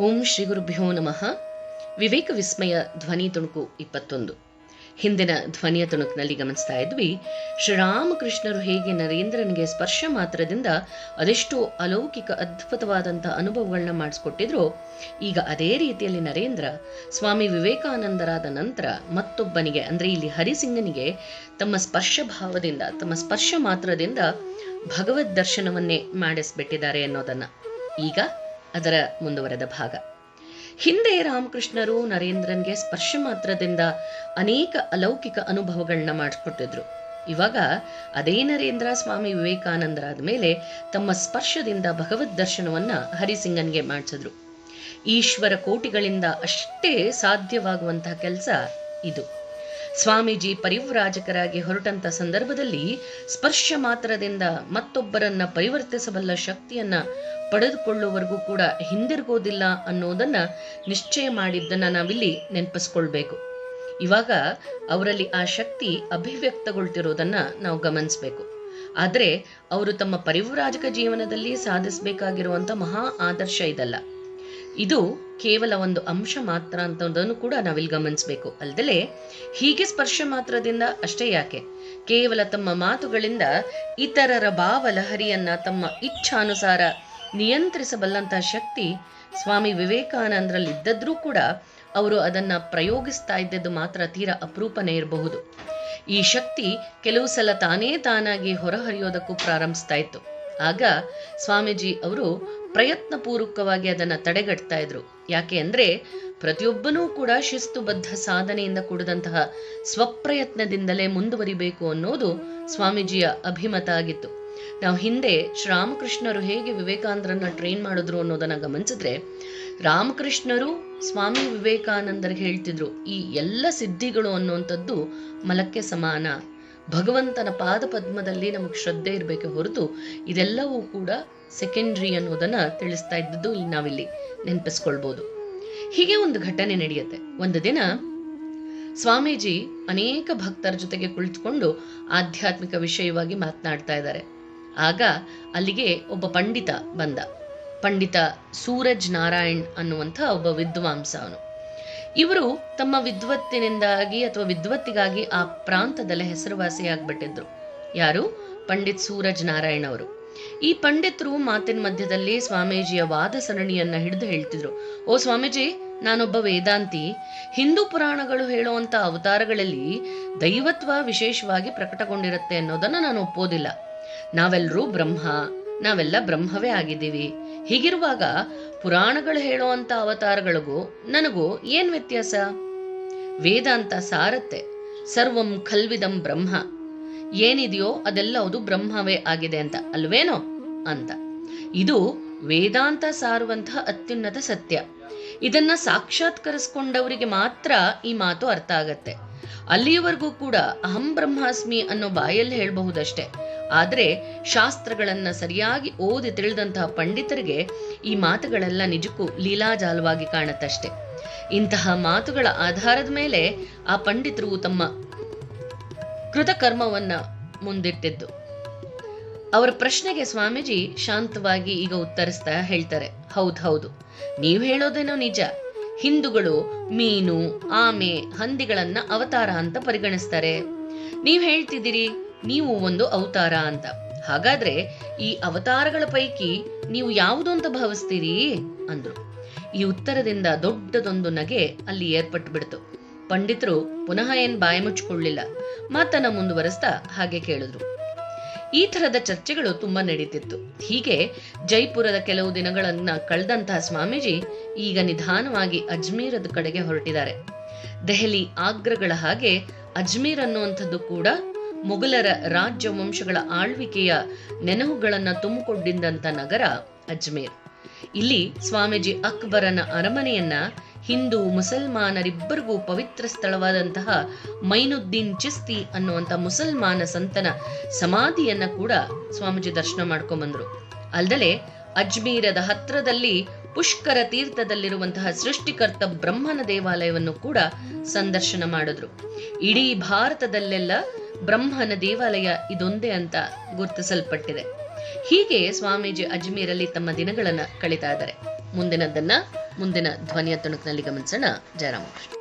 ಓಂ ಶ್ರೀ ಗುರುಭ್ಯೋ ನಮಃ. ವಿವೇಕ ವಿಸ್ಮಯ ಧ್ವನಿ ತುಣುಕು ಇಪ್ಪತ್ತೊಂದು. ಹಿಂದಿನ ಧ್ವನಿಯ ತುಣುಕಿನಲ್ಲಿ ಗಮನಿಸ್ತಾ ಇದ್ವಿ, ಶ್ರೀರಾಮಕೃಷ್ಣರು ಹೇಗೆ ನರೇಂದ್ರನಿಗೆ ಸ್ಪರ್ಶ ಮಾತ್ರದಿಂದ ಅದೆಷ್ಟೋ ಅಲೌಕಿಕ ಅದ್ಭುತವಾದಂಥ ಅನುಭವಗಳನ್ನ ಮಾಡಿಸ್ಕೊಟ್ಟಿದ್ರು, ಈಗ ಅದೇ ರೀತಿಯಲ್ಲಿ ನರೇಂದ್ರ ಸ್ವಾಮಿ ವಿವೇಕಾನಂದರಾದ ನಂತರ ಮತ್ತೊಬ್ಬನಿಗೆ, ಅಂದ್ರೆ ಇಲ್ಲಿ ಹರಿಸಿಂಗನಿಗೆ, ತಮ್ಮ ಸ್ಪರ್ಶ ಭಾವದಿಂದ, ತಮ್ಮ ಸ್ಪರ್ಶ ಮಾತ್ರದಿಂದ ಭಗವದ್ ದರ್ಶನವನ್ನೇ ಮಾಡಿಸ್ಬಿಟ್ಟಿದ್ದಾರೆ ಅನ್ನೋದನ್ನ. ಈಗ ಅದರ ಮುಂದುವರೆದ ಭಾಗ. ಹಿಂದೆ ರಾಮಕೃಷ್ಣರು ನರೇಂದ್ರನ್ಗೆ ಸ್ಪರ್ಶ ಮಾತ್ರದಿಂದ ಅನೇಕ ಅಲೌಕಿಕ ಅನುಭವಗಳನ್ನ ಮಾಡಿಕೊಟ್ಟಿದ್ರು. ಇವಾಗ ಅದೇ ನರೇಂದ್ರ ಸ್ವಾಮಿ ವಿವೇಕಾನಂದರಾದ ಮೇಲೆ ತಮ್ಮ ಸ್ಪರ್ಶದಿಂದ ಭಗವದ್ ದರ್ಶನವನ್ನ ಹರಿಸಿಂಗನ್ಗೆ ಮಾಡಿಸಿದ್ರು. ಈಶ್ವರ ಕೋಟಿಗಳಿಂದ ಅಷ್ಟೇ ಸಾಧ್ಯವಾಗುವಂತಹ ಕೆಲಸ ಇದು. ಸ್ವಾಮೀಜಿ ಪರಿವ್ರಾಜಕರಾಗಿ ಹೊರಟಂತ ಸಂದರ್ಭದಲ್ಲಿ ಸ್ಪರ್ಶ ಮಾತ್ರದಿಂದ ಮತ್ತೊಬ್ಬರನ್ನ ಪರಿವರ್ತಿಸಬಲ್ಲ ಶಕ್ತಿಯನ್ನ ಪಡೆದುಕೊಳ್ಳುವವರೆಗೂ ಕೂಡ ಹಿಂದಿರುಗೋದಿಲ್ಲ ಅನ್ನೋದನ್ನ ನಿಶ್ಚಯ ಮಾಡಿದ್ದನ್ನ ನಾವಿಲ್ಲಿ ನೆನಪಿಸ್ಕೊಳ್ಬೇಕು. ಇವಾಗ ಅವರಲ್ಲಿ ಆ ಶಕ್ತಿ ಅಭಿವ್ಯಕ್ತಗೊಳ್ತಿರೋದನ್ನ ನಾವು ಗಮನಿಸಬೇಕು. ಆದರೆ ಅವರು ತಮ್ಮ ಪರಿವ್ರಾಜಕ ಜೀವನದಲ್ಲಿ ಸಾಧಿಸಬೇಕಾಗಿರುವಂತ ಮಹಾ ಆದರ್ಶ ಇದಲ್ಲ. ಇದು ಕೇವಲ ಒಂದು ಅಂಶ ಮಾತ್ರ ಅಂತದನ್ನು ಕೂಡ ನಾವಿಲ್ಲಿ ಗಮನಿಸಬೇಕು. ಅಲ್ದಲೆ ಹೀಗೆ ಸ್ಪರ್ಶ ಮಾತ್ರದಿಂದ ಅಷ್ಟೇ ಯಾಕೆ? ಕೇವಲ ತಮ್ಮ ಮಾತುಗಳಿಂದ ಇತರರ ಭಾವಲಹರಿಯನ್ನ ತಮ್ಮ ಇಚ್ಛಾನುಸಾರ ನಿಯಂತ್ರಿಸಬಲ್ಲಂತಹ ಶಕ್ತಿ ಸ್ವಾಮಿ ವಿವೇಕಾನಂದರಲ್ಲಿ ಇದ್ದದ್ರೂ ಕೂಡ ಅವರು ಅದನ್ನ ಪ್ರಯೋಗಿಸ್ತಾ ಇದ್ದದ್ದು ಮಾತ್ರ ತೀರಾ ಅಪರೂಪನೇ ಇರಬಹುದು. ಈ ಶಕ್ತಿ ಕೆಲವು ಸಲ ತಾನೇ ತಾನಾಗಿ ಹೊರಹರಿಯೋದಕ್ಕೂ ಪ್ರಾರಂಭಿಸ್ತಾ ಇತ್ತು. ಆಗ ಸ್ವಾಮೀಜಿ ಅವರು ಪ್ರಯತ್ನ ಪೂರ್ವಕವಾಗಿ ಅದನ್ನ ತಡೆಗಟ್ತಾ ಇದ್ರು. ಯಾಕೆ ಅಂದರೆ ಪ್ರತಿಯೊಬ್ಬನೂ ಕೂಡ ಶಿಸ್ತುಬದ್ಧ ಸಾಧನೆಯಿಂದ ಕೂಡಿದಂತಹ ಸ್ವಪ್ರಯತ್ನದಿಂದಲೇ ಮುಂದುವರಿಬೇಕು ಅನ್ನೋದು ಸ್ವಾಮೀಜಿಯ ಅಭಿಮತ ಆಗಿತ್ತು. ನಾವು ಹಿಂದೆ ಶ್ರೀರಾಮಕೃಷ್ಣರು ಹೇಗೆ ವಿವೇಕಾನಂದರನ್ನ ಟ್ರೈನ್ ಮಾಡಿದ್ರು ಅನ್ನೋದನ್ನ ಗಮನಿಸಿದ್ರೆ, ರಾಮಕೃಷ್ಣರು ಸ್ವಾಮಿ ವಿವೇಕಾನಂದರಿಗೆ ಹೇಳ್ತಿದ್ರು, ಈ ಎಲ್ಲ ಸಿದ್ಧಿಗಳು ಅನ್ನುವಂಥದ್ದು ಮಲಕ್ಕೆ ಸಮಾನ. ಭಗವಂತನ ಪಾದ ಪದ್ಮದಲ್ಲಿ ನಮಗೆ ಶ್ರದ್ಧೆ ಇರಬೇಕು ಹೊರತು ಇದೆಲ್ಲವೂ ಕೂಡ ಸೆಕೆಂಡ್ರಿ ಅನ್ನೋದನ್ನ ತಿಳಿಸ್ತಾ ಇದ್ದದ್ದು ಇಲ್ಲಿ ನಾವಿಲ್ಲಿ ನೆನಪಿಸ್ಕೊಳ್ಬೋದು. ಹೀಗೆ ಒಂದು ಘಟನೆ ನಡೆಯುತ್ತೆ. ಒಂದು ದಿನ ಸ್ವಾಮೀಜಿ ಅನೇಕ ಭಕ್ತರ ಜೊತೆಗೆ ಕುಳಿತುಕೊಂಡು ಆಧ್ಯಾತ್ಮಿಕ ವಿಷಯವಾಗಿ ಮಾತನಾಡ್ತಾ ಇದ್ದಾರೆ. ಆಗ ಅಲ್ಲಿಗೆ ಒಬ್ಬ ಪಂಡಿತ ಬಂದ. ಪಂಡಿತ ಸೂರಜ್ ನಾರಾಯಣ್ ಅನ್ನುವಂಥ ಒಬ್ಬ ವಿದ್ವಾಂಸ ಅವನು. ಇವರು ತಮ್ಮ ವಿದ್ವತ್ತಿನಿಂದಾಗಿ ಅಥವಾ ವಿದ್ವತ್ತಿಗಾಗಿ ಆ ಪ್ರಾಂತದಲ್ಲಿ ಹೆಸರುವಾಸಿಯಾಗ್ಬಿಟ್ಟಿದ್ರು. ಯಾರು? ಪಂಡಿತ್ ಸೂರಜ್ ನಾರಾಯಣ್ ಅವರು. ಈ ಪಂಡಿತರು ಮಾತಿನ ಮಧ್ಯದಲ್ಲಿ ಸ್ವಾಮೀಜಿಯ ವಾದ ಸರಣಿಯನ್ನ ಹಿಡಿದು ಹೇಳ್ತಿದ್ರು. ಓ ಸ್ವಾಮೀಜಿ, ನಾನೊಬ್ಬ ವೇದಾಂತಿ. ಹಿಂದೂ ಪುರಾಣಗಳು ಹೇಳುವಂತ ಅವತಾರಗಳಲ್ಲಿ ದೈವತ್ವ ವಿಶೇಷವಾಗಿ ಪ್ರಕಟಗೊಂಡಿರುತ್ತೆ ಅನ್ನೋದನ್ನ ನಾನು ಒಪ್ಪೋದಿಲ್ಲ. ನಾವೆಲ್ಲರೂ ಬ್ರಹ್ಮ, ನಾವೆಲ್ಲ ಬ್ರಹ್ಮವೇ ಆಗಿದ್ದೀವಿ. ಹೀಗಿರುವಾಗ ಪುರಾಣಗಳು ಹೇಳುವಂತ ಅವತಾರಗಳಿಗೂ ನನಗೂ ಏನ್ ವ್ಯತ್ಯಾಸ? ವೇದಾಂತ ಸಾರತ್ತೆ. ಸರ್ವಂ ಖಲ್ವಿದಂ ಬ್ರಹ್ಮ. ಏನಿದೆಯೋ ಅದೆಲ್ಲ ಅದು ಬ್ರಹ್ಮವೇ ಆಗಿದೆ ಅಂತ, ಅಲ್ವೇನೋ? ಅಂತ. ಇದು ವೇದಾಂತ ಸಾರುವಂತಹ ಅತ್ಯುನ್ನತ ಸತ್ಯ. ಇದನ್ನ ಸಾಕ್ಷಾತ್ಕರಿಸಿಕೊಂಡವರಿಗೆ ಮಾತ್ರ ಈ ಮಾತು ಅರ್ಥ ಆಗತ್ತೆ. ಅಲ್ಲಿಯವರೆಗೂ ಕೂಡ ಅಹಂ ಬ್ರಹ್ಮಾಸ್ಮಿ ಅನ್ನೋ ಬಾಯಲ್ಲಿ ಹೇಳಬಹುದಷ್ಟೇ. ಆದ್ರೆ ಶಾಸ್ತ್ರಗಳನ್ನ ಸರಿಯಾಗಿ ಓದಿ ತಿಳಿದಂತಹ ಪಂಡಿತರಿಗೆ ಈ ಮಾತುಗಳೆಲ್ಲ ನಿಜಕ್ಕೂ ಲೀಲಾಜಾಲವಾಗಿ ಕಾಣುತ್ತಷ್ಟೆ. ಇಂತಹ ಮಾತುಗಳ ಆಧಾರದ ಮೇಲೆ ಆ ಪಂಡಿತರು ತಮ್ಮ ಕೃತಕರ್ಮವನ್ನ ಮುಂದಿಟ್ಟಿದ್ದು. ಅವರ ಪ್ರಶ್ನೆಗೆ ಸ್ವಾಮೀಜಿ ಶಾಂತವಾಗಿ ಈಗ ಉತ್ತರಿಸ್ತಾ ಹೇಳ್ತಾರೆ, ಹೌದ್ ಹೌದು, ನೀವು ಹೇಳೋದೇನೋ ನಿಜ. ಹಿಂದೂಗಳು ಮೀನು, ಆಮೆ, ಹಂದಿಗಳನ್ನ ಅವತಾರ ಅಂತ ಪರಿಗಣಿಸ್ತಾರೆ. ನೀವ್ ಹೇಳ್ತಿದ್ದೀರಿ ನೀವು ಒಂದು ಅವತಾರ ಅಂತ. ಹಾಗಾದ್ರೆ ಈ ಅವತಾರಗಳ ಪೈಕಿ ನೀವು ಯಾವುದು ಅಂತ ಭಾವಿಸ್ತೀರಿ? ಅಂದ್ರು. ಈ ಉತ್ತರದಿಂದ ದೊಡ್ಡದೊಂದು ನಗೆ ಅಲ್ಲಿ ಏರ್ಪಟ್ಟು ಬಿಡ್ತು. ಪಂಡಿತರು ಪುನಃ ಏನ್ ಬಾಯಿ ಮುಚ್ಕೊಳ್ಳಿಲ್ಲ ಮಾತನ್ನ ಮುಂದುವರೆಸ್ತಾ ಹಾಗೆ ಕೇಳಿದ್ರು. ಈ ತರದ ಚರ್ಚೆಗಳು ತುಂಬಾ ನಡೀತಿತ್ತು. ಹೀಗೆ ಜೈಪುರದ ಕೆಲವು ದಿನಗಳನ್ನ ಕಳೆದಂತಹ ಸ್ವಾಮೀಜಿ ಈಗ ನಿಧಾನವಾಗಿ ಅಜ್ಮೀರದ ಕಡೆಗೆ ಹೊರಟಿದ್ದಾರೆ. ದೆಹಲಿ ಆಗ್ರಗಳ ಹಾಗೆ ಅಜ್ಮೀರ್ ಅನ್ನುವಂಥದ್ದು ಕೂಡ ಮೊಘಲರ ರಾಜ್ಯ ವಂಶಗಳ ಆಳ್ವಿಕೆಯ ನೆನಹುಗಳನ್ನು ತುಂಬಿಕೊಂಡಿದ್ದಂಥ ನಗರ ಅಜ್ಮೇರ್. ಇಲ್ಲಿ ಸ್ವಾಮೀಜಿ ಅಕ್ಬರನ ಅರಮನೆಯನ್ನ ಹಿಂದೂ ಮುಸಲ್ಮಾನರಿಬ್ಬರಿಗೂ ಪವಿತ್ರ ಸ್ಥಳವಾದಂತಹ ಮೈನುದ್ದೀನ್ ಚಿಸ್ತಿ ಅನ್ನುವಂಥ ಮುಸಲ್ಮಾನ ಸಂತನ ಸಮಾಧಿಯನ್ನ ಕೂಡ ಸ್ವಾಮೀಜಿ ದರ್ಶನ ಮಾಡ್ಕೊಂಡ್ಬಂದ್ರು ಅಲ್ಲದೆ ಅಜ್ಮೀರದ ಹತ್ರದಲ್ಲಿ ಪುಷ್ಕರ ತೀರ್ಥದಲ್ಲಿರುವಂತಹ ಸೃಷ್ಟಿಕರ್ತ ಬ್ರಹ್ಮನ ದೇವಾಲಯವನ್ನು ಕೂಡ ಸಂದರ್ಶನ ಮಾಡಿದ್ರು. ಇಡೀ ಭಾರತದಲ್ಲೆಲ್ಲ ಬ್ರಹ್ಮನ ದೇವಾಲಯ ಇದೊಂದೇ ಅಂತ ಗುರುತಿಸಲ್ಪಟ್ಟಿದೆ. ಹೀಗೆ ಸ್ವಾಮೀಜಿ ಅಜ್ಮೀರಲ್ಲಿ ತಮ್ಮ ದಿನಗಳನ್ನ ಕಳೀತಾ ಇದ್ದಾರೆ. ಮುಂದಿನದನ್ನ, ಮುಂದಿನ ಧ್ವನಿಯ ತುಣುಕಿನಲ್ಲಿ ಗಮನಿಸೋಣ. ಜಯರಾಮಕೃಷ್ಣ.